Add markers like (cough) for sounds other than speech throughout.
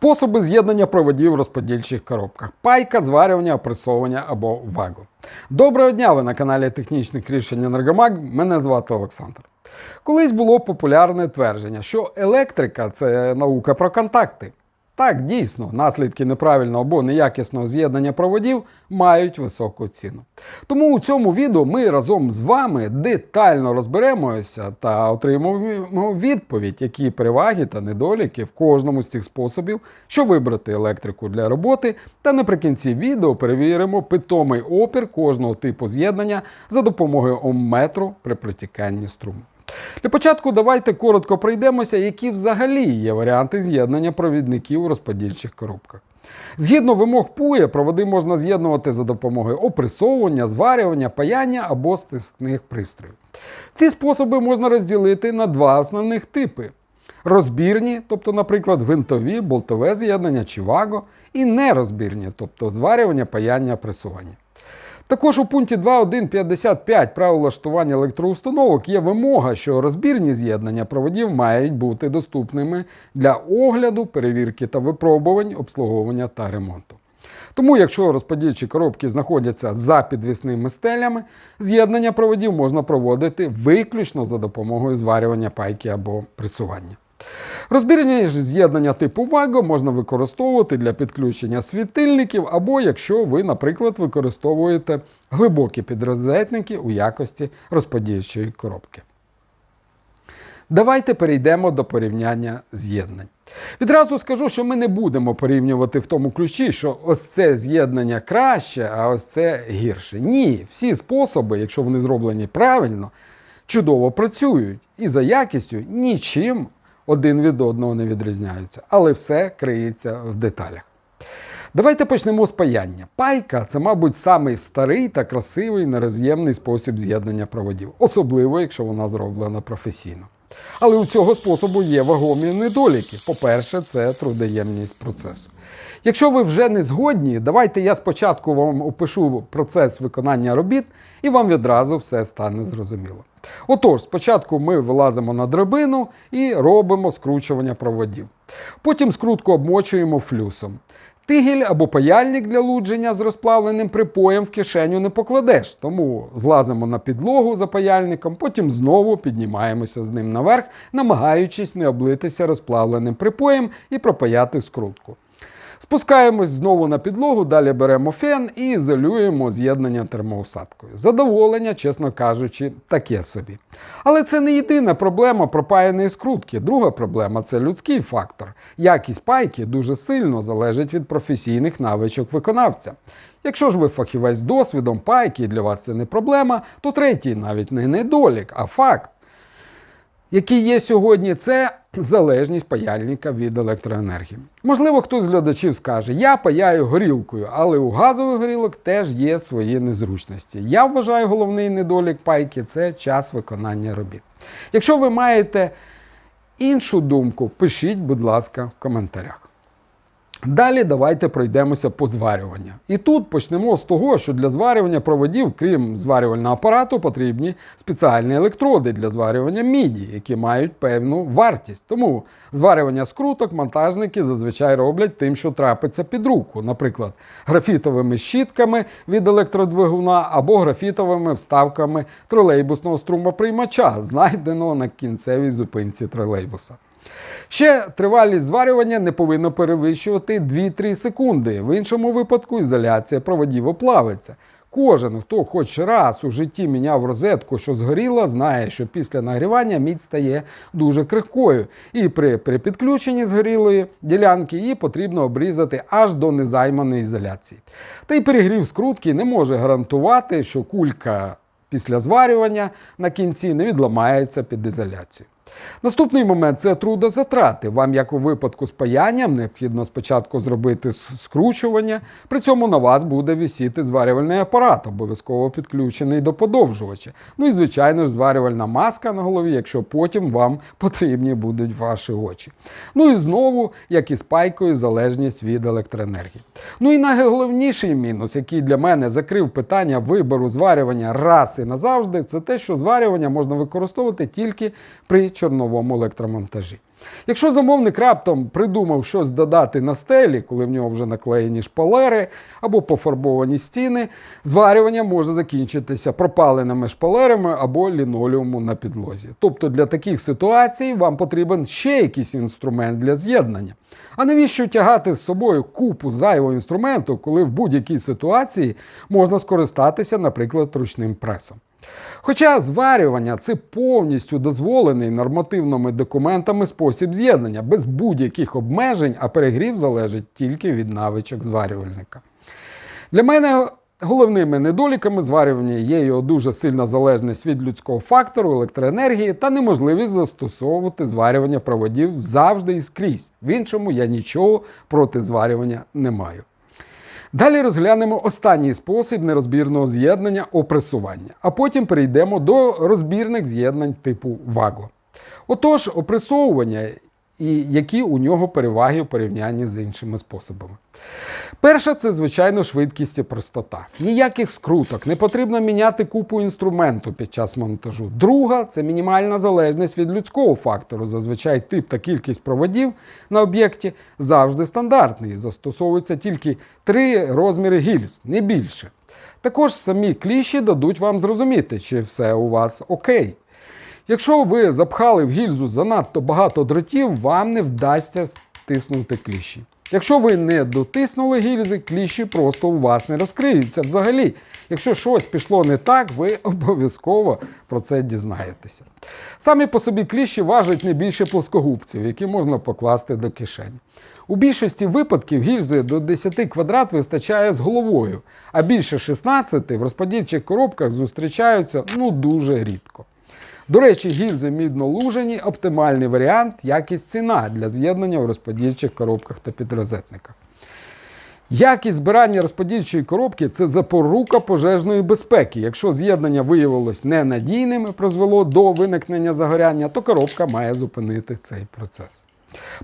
Способи з'єднання проводів в розподільчих коробках. Пайка, зварювання, опресовування або вагу. Доброго дня! Ви на каналі технічних рішень Енергомаг. Мене звати Олександр. Колись було популярне твердження, що електрика це наука про контакти. Так, дійсно, наслідки неправильного або неякісного з'єднання проводів мають високу ціну. Тому у цьому відео ми разом з вами детально розберемося та отримаємо відповідь, які переваги та недоліки в кожному з цих способів, що вибрати електрику для роботи, та наприкінці відео перевіримо питомий опір кожного типу з'єднання за допомогою омметру при протіканні струму. Для початку давайте коротко пройдемося, які взагалі є варіанти з'єднання провідників у розподільчих коробках. Згідно вимог ПУЄ, проводи можна з'єднувати за допомогою опресовування, зварювання, паяння або стискних пристроїв. Ці способи можна розділити на два основних типи: розбірні, тобто, наприклад, гвинтові, болтове з'єднання чи ваго, і нерозбірні, тобто зварювання, паяння, пресування. Також у пункті 2.1.55 правил влаштування електроустановок є вимога, що розбірні з'єднання проводів мають бути доступними для огляду, перевірки та випробувань, обслуговування та ремонту. Тому, якщо розподільчі коробки знаходяться за підвісними стелями, з'єднання проводів можна проводити виключно за допомогою зварювання пайки або пресування. Розбірні з'єднання типу VAGO можна використовувати для підключення світильників, або якщо ви, наприклад, використовуєте глибокі підрозетники у якості розподільчої коробки. Давайте перейдемо до порівняння з'єднань. Відразу скажу, що ми не будемо порівнювати в тому ключі, що ось це з'єднання краще, а ось це гірше. Ні, всі способи, якщо вони зроблені правильно, чудово працюють і за якістю нічим один від одного не відрізняються, але все криється в деталях. Давайте почнемо з паяння. Пайка це, мабуть, самий старий та красивий нероз'ємний спосіб з'єднання проводів, особливо якщо вона зроблена професійно. Але у цього способу є вагомі недоліки. По-перше, це трудоємність процесу. Якщо ви вже не згодні, давайте я спочатку вам опишу процес виконання робіт, і вам відразу все стане зрозуміло. Отож, спочатку ми вилазимо на драбину і робимо скручування проводів. Потім скрутку обмочуємо флюсом. Тигель або паяльник для лудження з розплавленим припоєм в кишеню не покладеш, тому злазимо на підлогу за паяльником, потім знову піднімаємося з ним наверх, намагаючись не облитися розплавленим припоєм і пропаяти скрутку. Спускаємось знову на підлогу, далі беремо фен і ізолюємо з'єднання термоусадкою. Задоволення, чесно кажучи, таке собі. Але це не єдина проблема пропаяної скрутки. Друга проблема це людський фактор. Якість пайки дуже сильно залежить від професійних навичок виконавця. Якщо ж ви фахівець з досвідом пайки і для вас це не проблема, то третій навіть не недолік, а факт який є сьогодні, це залежність паяльника від електроенергії. Можливо, хтось з глядачів скаже, я паяю горілкою, але у газових горілок теж є свої незручності. Я вважаю, головний недолік пайки це час виконання робіт. Якщо ви маєте іншу думку, пишіть, будь ласка, в коментарях. Далі давайте пройдемося по зварюванню. І тут почнемо з того, що для зварювання проводів, крім зварювального апарату, потрібні спеціальні електроди для зварювання міді, які мають певну вартість. Тому зварювання скруток монтажники зазвичай роблять тим, що трапиться під руку, наприклад, графітовими щітками від електродвигуна або графітовими вставками тролейбусного струмоприймача, знайденого на кінцевій зупинці тролейбуса. Ще тривалість зварювання не повинна перевищувати 2-3 секунди. В іншому випадку ізоляція проводів оплавиться. Кожен, хто хоч раз у житті міняв розетку, що згоріла, знає, що після нагрівання мідь стає дуже крихкою. І при, при підключенні згорілої ділянки її потрібно обрізати аж до незайманої ізоляції. Та й перегрів скрутки не може гарантувати, що кулька після зварювання на кінці не відламається під ізоляцію. Наступний момент це трудозатрати. Вам, як у випадку з паянням, необхідно спочатку зробити скручування, при цьому на вас буде висіти зварювальний апарат, обов'язково підключений до подовжувача. Ну і, звичайно ж, зварювальна маска на голові, якщо потім вам потрібні будуть ваші очі. Ну і знову, як і з пайкою, залежність від електроенергії. Ну і найголовніший мінус, який для мене закрив питання вибору зварювання раз і назавжди, це те, що зварювання можна використовувати тільки при чорновому електромонтажі. Якщо замовник раптом придумав щось додати на стелі, коли в нього вже наклеєні шпалери або пофарбовані стіни, зварювання може закінчитися пропаленими шпалерами або лінолеуму на підлозі. Тобто для таких ситуацій вам потрібен ще якийсь інструмент для з'єднання. А навіщо тягати з собою купу зайвого інструменту, коли в будь-якій ситуації можна скористатися, наприклад, ручним пресом? Хоча зварювання це повністю дозволений нормативними документами спосіб з'єднання, без будь-яких обмежень, а перегрів залежить тільки від навичок зварювальника. Для мене головними недоліками зварювання є його дуже сильна залежність від людського фактору, електроенергії та неможливість застосовувати зварювання проводів завжди і скрізь. В іншому я нічого проти зварювання не маю. Далі розглянемо останній спосіб нерозбірного з'єднання опресування, а потім перейдемо до розбірних з'єднань типу ВАГО. Отож, опресовування і які у нього переваги у порівнянні з іншими способами. Перша це, звичайно, швидкість і простота. Ніяких скруток, не потрібно міняти купу інструменту під час монтажу. Друга це мінімальна залежність від людського фактору. Зазвичай тип та кількість проводів на об'єкті завжди стандартний. Застосовуються тільки три розміри гільз, не більше. Також самі кліші дадуть вам зрозуміти, чи все у вас окей. Якщо ви запхали в гільзу занадто багато дротів, вам не вдасться стиснути кліщі. Якщо ви не дотиснули гільзи, кліщі просто у вас не розкриються взагалі. Якщо щось пішло не так, ви (laughs) обов'язково про це дізнаєтеся. Самі по собі кліщі важать не більше плоскогубців, які можна покласти до кишені. У більшості випадків гільзи до 10 квадрат вистачає з головою, а більше 16 в розподільчих коробках зустрічаються ну дуже рідко. До речі, гільзи мідно-лужені оптимальний варіант, якість ціна для з'єднання у розподільчих коробках та підрозетниках. Якість збирання розподільчої коробки це запорука пожежної безпеки. Якщо з'єднання виявилось ненадійним і призвело до виникнення загоряння, то коробка має зупинити цей процес.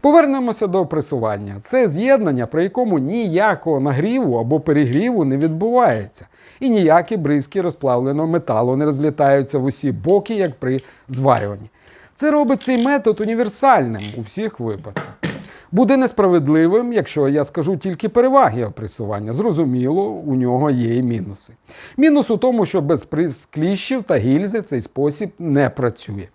Повернемося до опресування. Це з'єднання, при якому ніякого нагріву або перегріву не відбувається, і ніякі бризки розплавленого металу не розлітаються в усі боки, як при зварюванні. Це робить цей метод універсальним у всіх випадках. Буде несправедливим, якщо я скажу тільки переваги опресування. Зрозуміло, у нього є і мінуси. Мінус у тому, що без прискліщів та гільзи цей спосіб не працює.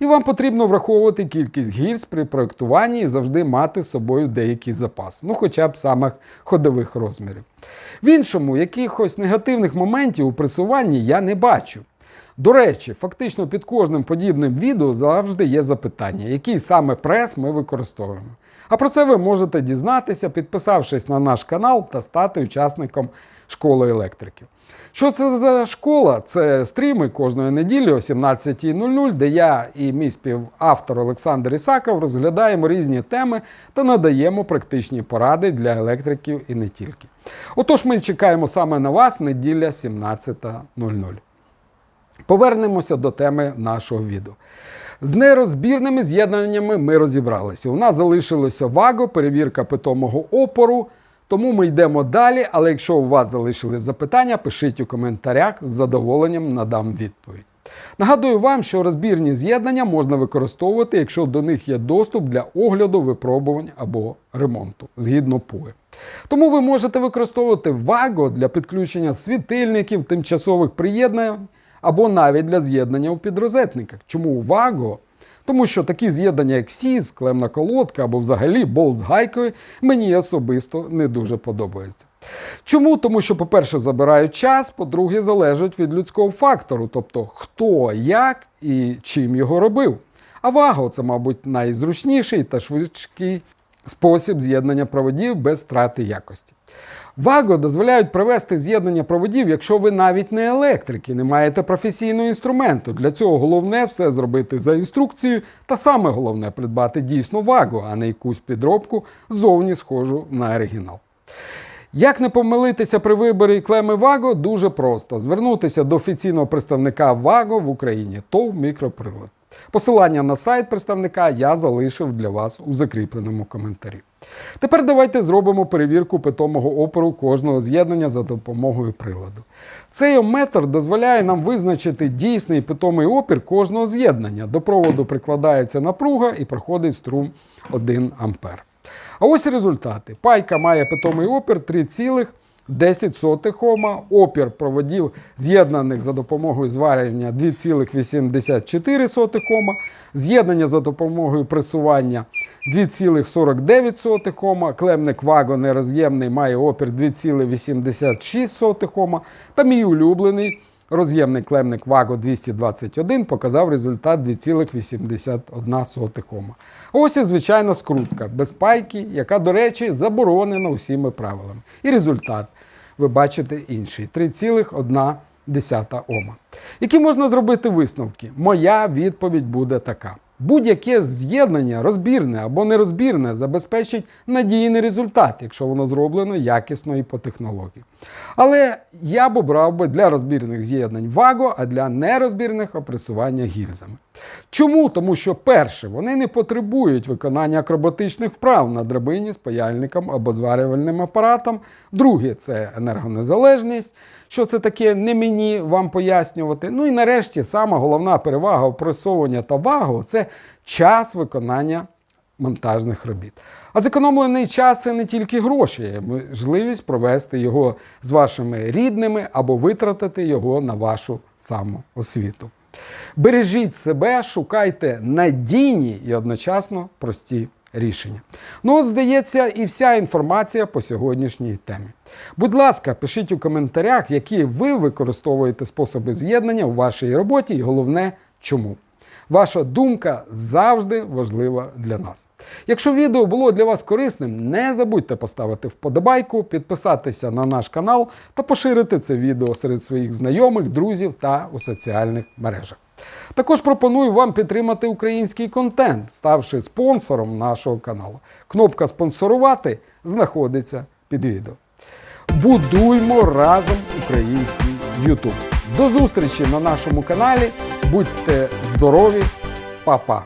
І вам потрібно враховувати кількість гільз при проєктуванні і завжди мати з собою деякий запас, ну хоча б самих ходових розмірів. В іншому, якихось негативних моментів у пресуванні я не бачу. До речі, фактично під кожним подібним відео завжди є запитання, який саме прес ми використовуємо. А про це ви можете дізнатися, підписавшись на наш канал та стати учасником школи електриків. Що це за школа? Це стріми кожної неділі о 17.00, де я і мій співавтор Олександр Ісаков розглядаємо різні теми та надаємо практичні поради для електриків і не тільки. Отож, ми чекаємо саме на вас неділя 17.00. Повернемося до теми нашого відео. З нерозбірними з'єднаннями ми розібралися. У нас залишилося ваго, перевірка питомого опору. Тому ми йдемо далі. Але якщо у вас залишились запитання, пишіть у коментарях, з задоволенням надам відповідь. Нагадую вам, що розбірні з'єднання можна використовувати, якщо до них є доступ для огляду, випробувань або ремонту згідно ПУЕ. Тому ви можете використовувати ваго для підключення світильників, тимчасових приєднань або навіть для з'єднання у підрозетниках. Чому ваго? Тому що такі з'єднання, як сіз, клемна колодка або взагалі болт з гайкою, мені особисто не дуже подобаються. Чому? Тому що, по-перше, забирають час, по-друге, залежать від людського фактору, тобто хто, як і чим його робив. А ваго це, мабуть, найзручніший та швидкий спосіб з'єднання проводів без втрати якості. Ваго дозволяють провести з'єднання проводів, якщо ви навіть не електрики, не маєте професійного інструменту. Для цього головне все зробити за інструкцією, та саме головне придбати дійсно ваго, а не якусь підробку зовні схожу на оригінал. Як не помилитися при виборі клеми Ваго, дуже просто звернутися до офіційного представника Ваго в Україні ТОВ Мікроприлад. Посилання на сайт представника я залишив для вас у закріпленому коментарі. Тепер давайте зробимо перевірку питомого опору кожного з'єднання за допомогою приладу. Цей метр дозволяє нам визначити дійсний питомий опір кожного з'єднання. До проводу прикладається напруга і проходить струм 1 А. А ось результати. Пайка має питомий опір 3,10 Ома, опір проводів з'єднаних за допомогою зварювання 2,84 Ома, з'єднання за допомогою пресування 2,49 Ома, клемник ваго нероз'ємний має опір 2,86 Ома, та мій улюблений роз'ємний клемник ваго 221 показав результат 2,81 Ома. Ось і звичайна скрутка без пайки, яка, до речі, заборонена усіми правилами. І результат ви бачите інший 3,1 Ома. Які можна зробити висновки? Моя відповідь буде така. Будь-яке з'єднання, розбірне або нерозбірне, забезпечить надійний результат, якщо воно зроблено якісно і по технології. Але я б обрав би для розбірних з'єднань ваго, а для нерозбірних опресування гільзами. Чому? Тому що перше, вони не потребують виконання акробатичних вправ на драбині з паяльником або зварювальним апаратом. Друге це енергонезалежність. Що це таке, не мені вам пояснювати. Ну і нарешті сама головна перевага опресовування та вагу це час виконання монтажних робіт. А зекономлений час це не тільки гроші, а можливість провести його з вашими рідними або витратити його на вашу самоосвіту. Бережіть себе, шукайте надійні і одночасно прості рішення. Ну, здається, і вся інформація по сьогоднішній темі. Будь ласка, пишіть у коментарях, які ви використовуєте способи з'єднання у вашій роботі, і головне, чому. Ваша думка завжди важлива для нас. Якщо відео було для вас корисним, не забудьте поставити вподобайку, підписатися на наш канал та поширити це відео серед своїх знайомих, друзів та у соціальних мережах. Також пропоную вам підтримати український контент, ставши спонсором нашого каналу. Кнопка спонсорувати знаходиться під відео. Будуймо разом український YouTube. До зустрічі на нашому каналі. Будьте здорові, Па-па!